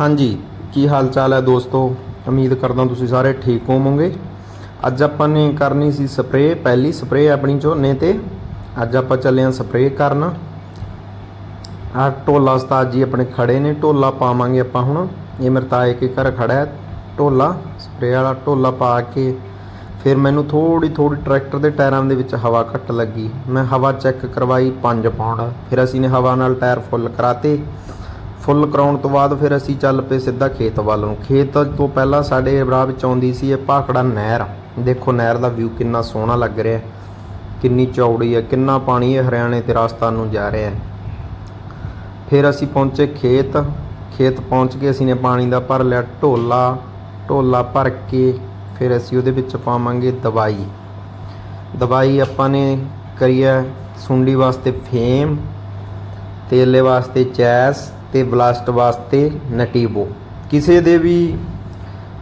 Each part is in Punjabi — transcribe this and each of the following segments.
ਹਾਂਜੀ, ਕੀ ਹਾਲ ਚਾਲ ਹੈ ਦੋਸਤੋ? ਉਮੀਦ ਕਰਦਾ ਤੁਸੀਂ ਸਾਰੇ ਠੀਕ ਹੋਵੋਗੇ। ਅੱਜ ਆਪਾਂ ਨੇ ਕਰਨੀ ਸੀ ਸਪਰੇਅ, ਪਹਿਲੀ ਸਪਰੇਅ ਆਪਣੀ ਝੋਨੇ ਤੇ। ਅੱਜ ਆਪਾਂ ਚੱਲੇ ਹਾਂ ਸਪਰੇਅ ਕਰਨ। ਆਹ ਢੋਲਾ ਉਸਤਾਦ ਜੀ ਆਪਣੇ ਖੜੇ ਨੇ, ਢੋਲਾ ਪਾਵਾਂਗੇ ਆਪਾਂ ਹੁਣ। ਇਹ ਮੇਰੇ ਤਾਏ ਕੇ ਘਰ ਖੜਾ ਹੈ, ਢੋਲਾ, ਸਪਰੇਅ ਵਾਲਾ ਢੋਲਾ ਪਾ ਕੇ। ਫਿਰ ਮੈਨੂੰ ਥੋੜੀ ਥੋੜੀ ਟਰੈਕਟਰ ਦੇ ਟਾਇਰਾਂ ਦੇ ਵਿੱਚ ਹਵਾ ਘੱਟ ਲੱਗੀ। ਮੈਂ ਹਵਾ ਚੈੱਕ ਕਰਵਾਈ 5 ਪਾਉਂਡ। ਫਿਰ ਅਸੀਂ ਨੇ ਹਵਾ ਨਾਲ ਟਾਇਰ ਫੁੱਲ ਕਰਾਤੇ। ਫੁੱਲ ਕਰਾਉਣ ਤੋਂ ਬਾਅਦ ਫਿਰ ਅਸੀਂ ਚੱਲ ਪਏ ਸਿੱਧਾ ਖੇਤ ਵੱਲ ਨੂੰ। ਖੇਤ ਤੋਂ ਪਹਿਲਾਂ ਸਾਡੇ ਰਾਹ ਵਿੱਚ ਆਉਂਦੀ ਸੀ ਇਹ ਭਾਖੜਾ ਨਹਿਰ। ਦੇਖੋ ਨਹਿਰ ਦਾ ਵਿਊ ਕਿੰਨਾ ਸੋਹਣਾ ਲੱਗ ਰਿਹਾ ਕਿੰਨੀ ਚੌੜੀ ਹੈ, ਕਿੰਨਾ ਪਾਣੀ ਹੈ ਹਰਿਆਣੇ ਤੇ ਰਾਜਸਥਾਨ ਨੂੰ ਜਾ ਰਿਹਾ ਹੈ। ਫਿਰ ਅਸੀਂ ਪਹੁੰਚੇ ਖੇਤ। ਖੇਤ ਪਹੁੰਚ ਕੇ ਅਸੀਂ ਨੇ ਪਾਣੀ ਦਾ ਭਰ ਲਿਆ, ਢੋਲਾ ਢੋਲਾ ਭਰ ਕੇ ਫਿਰ ਅਸੀਂ ਉਹਦੇ ਵਿੱਚ ਪਾਵਾਂਗੇ ਦਵਾਈ। ਦਵਾਈ ਆਪਾਂ ਨੇ ਕਰੀ ਹੈ ਸੁੰਡੀ ਵਾਸਤੇ ਫੇਮ, ਤੇਲੇ ਵਾਸਤੇ ਚੈਸ ਤੇ ਬਲਾਸਟ ਵਾਸਤੇ ਨਟੀਬੋ ਕਿਸੇ ਦੇ ਵੀ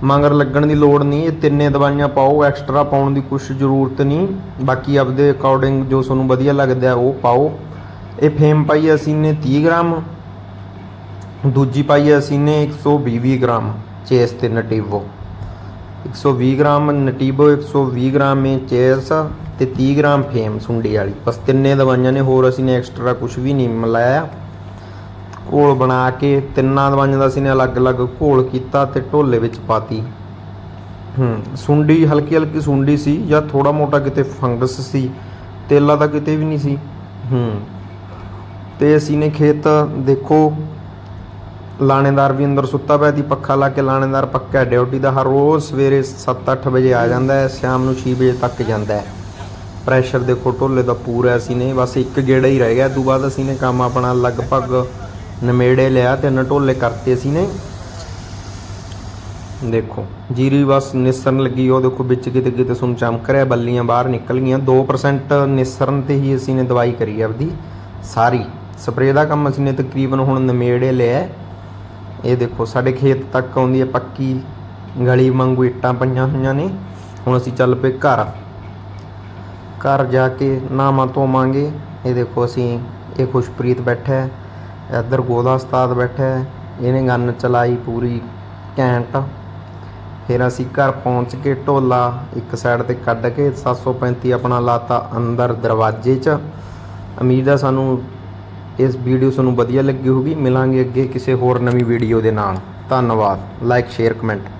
ਮੰਗਰ ਲੱਗਣ ਦੀ ਲੋੜ ਨਹੀਂ, ਇਹ ਤਿੰਨੇ ਦਵਾਈਆਂ ਪਾਓ, ਐਕਸਟਰਾ ਪਾਉਣ ਦੀ ਕੁਛ ਜ਼ਰੂਰਤ ਨਹੀਂ। ਬਾਕੀ ਆਪਦੇ ਅਕੋਰਡਿੰਗ ਜੋ ਤੁਹਾਨੂੰ ਵਧੀਆ ਲੱਗਦਾ ਉਹ ਪਾਓ। ਇਹ ਫੇਮ ਪਾਈ ਅਸੀਂ ਨੇ 30 ਗ੍ਰਾਮ, ਦੂਜੀ ਪਾਈ ਅਸੀਂ ਨੇ 120 ਗ੍ਰਾਮ ਚੇਸ ਤੇ ਨਟੀਵੋ। 120 ਗ੍ਰਾਮ ਨਟੀਵੋ 120 ਗ੍ਰਾਮ ਮੇ ਚੇਸ ਤੇ 30 ਗ੍ਰਾਮ ਫੇਮ ਸੁੰਡੀ ਵਾਲੀ। ਬਸ ਤਿੰਨੇ ਦਵਾਈਆਂ ਨੇ, ਹੋਰ ਅਸੀਂ ਨੇ ਐਕਸਟਰਾ ਕੁਝ ਵੀ ਨਹੀਂ ਮਿਲਾਇਆ। ਘੋਲ ਬਣਾ ਕੇ ਤਿੰਨਾਂ ਦਵਾਈਆਂ ਦਾ ਅਸੀਂ ਨੇ ਅਲੱਗ-ਅਲੱਗ ਘੋਲ ਕੀਤਾ ਤੇ ਢੋਲੇ ਵਿੱਚ ਪਾਤੀ। ਹੂੰ, ਸੁੰਡੀ ਹਲਕੀ ਹਲਕੀ ਸੁੰਡੀ ਸੀ ਜਾਂ ਥੋੜਾ ਮੋਟਾ ਕਿਤੇ ਫੰਗਸ ਸੀ, ਤੇਲਾ ਤਾਂ ਕਿਤੇ ਵੀ ਨਹੀਂ ਸੀ। ਹੂੰ, ਤੇ ਅਸੀਂ ਨੇ ਖੇਤ ਦੇਖੋ, ਲਾਣੇਦਾਰ ਵੀ ਅੰਦਰ ਸੁੱਤਾ ਪਿਆ ਦੀ ਪੱਖਾ ਲਾ ਕੇ ਲਾਣੇਦਾਰ ਪੱਕਾ ਡਿਊਟੀ ਦਾ ਹਰ ਰੋਜ਼ ਸਵੇਰੇ 7-8 ਵਜੇ ਆ ਜਾਂਦਾ ਹੈ, ਸ਼ਾਮ ਨੂੰ 6 ਵਜੇ ਤੱਕ ਜਾਂਦਾ ਹੈ। ਪ੍ਰੈਸ਼ਰ ਦੇਖੋ, ਢੋਲੇ ਦਾ ਪੂਰਾ ਅਸੀਂ ਨੇ ਬਸ ਇੱਕ ਗੇੜਾ ਹੀ ਰਹਿ ਗਿਆ ਤੋਂ ਬਾਅਦ ਅਸੀਂ ਨੇ ਕੰਮ ਆਪਣਾ ਲਗਭਗ ਨਮੇੜੇ ਲਿਆ ਤਿੰਨ ਢੋਲੇ ਕਰਤੇ ਅਸੀਂ ਨੇ। ਦੇਖੋ, ਜੀਰੀ ਬਸ ਨਿਸਰਨ ਲੱਗੀ, ਉਹ ਦੇਖੋ ਵਿੱਚ ਕਿਤੇ ਕਿਤੇ ਸੁਣ ਚਮਕ ਰਿਹਾ, ਬੱਲੀਆਂ ਬਾਹਰ ਨਿਕਲ ਗਈਆਂ। 2% ਨਿਸਰਨ ਤੇ ਹੀ ਅਸੀਂ ਨੇ ਦਵਾਈ ਕਰੀ ਆਪਦੀ, ਸਾਰੀ। ਸਪਰੇਅ ਦਾ ਕੰਮ ਅਸੀਂ ਨੇ ਤਕਰੀਬਨ ਹੁਣ ਨਮੇੜੇ ਲਿਆ। ਇਹ ਦੇਖੋ, ਸਾਡੇ ਖੇਤ ਤੱਕ ਆਉਂਦੀ ਹੈ ਪੱਕੀ ਗਲੀ ਵਾਂਗੂ ਇੱਟਾਂ ਪਈਆਂ ਹੋਈਆਂ ਨੇ। ਹੁਣ ਅਸੀਂ ਚੱਲ ਪਏ ਘਰ। ਘਰ ਜਾ ਕੇ ਨਾਮਾਂ ਧੋਵਾਂਗੇ। ਇਹ ਦੇਖੋ ਅਸੀਂ, ਇਹ ਖੁਸ਼ਪ੍ਰੀਤ ਬੈਠਾ ਹੈ। ਇੱਧਰ ਗੋਦਾ ਉਸਤਾਦ ਬੈਠਾ ਹੈ, ਇਹਨੇ ਗੰਨ ਚਲਾਈ ਪੂਰੀ ਘੈਂਟ। ਫਿਰ ਅਸੀਂ ਘਰ ਪਹੁੰਚ ਕੇ ਢੋਲਾ ਇੱਕ ਸਾਈਡ ਤੇ ਕੱਢ ਕੇ 735 ਆਪਣਾ ਲਾਤਾ ਅੰਦਰ ਦਰਵਾਜ਼ੇ 'ਚ। ਉਮੀਦ ਹੈ ਸਾਨੂੰ ਇਸ ਵੀਡੀਓ ਤੁਹਾਨੂੰ ਵਧੀਆ ਲੱਗੀ ਹੋਊਗੀ। ਮਿਲਾਂਗੇ ਅੱਗੇ ਕਿਸੇ ਹੋਰ ਨਵੀਂ ਵੀਡੀਓ ਦੇ ਨਾਲ। ਧੰਨਵਾਦ। Like share comment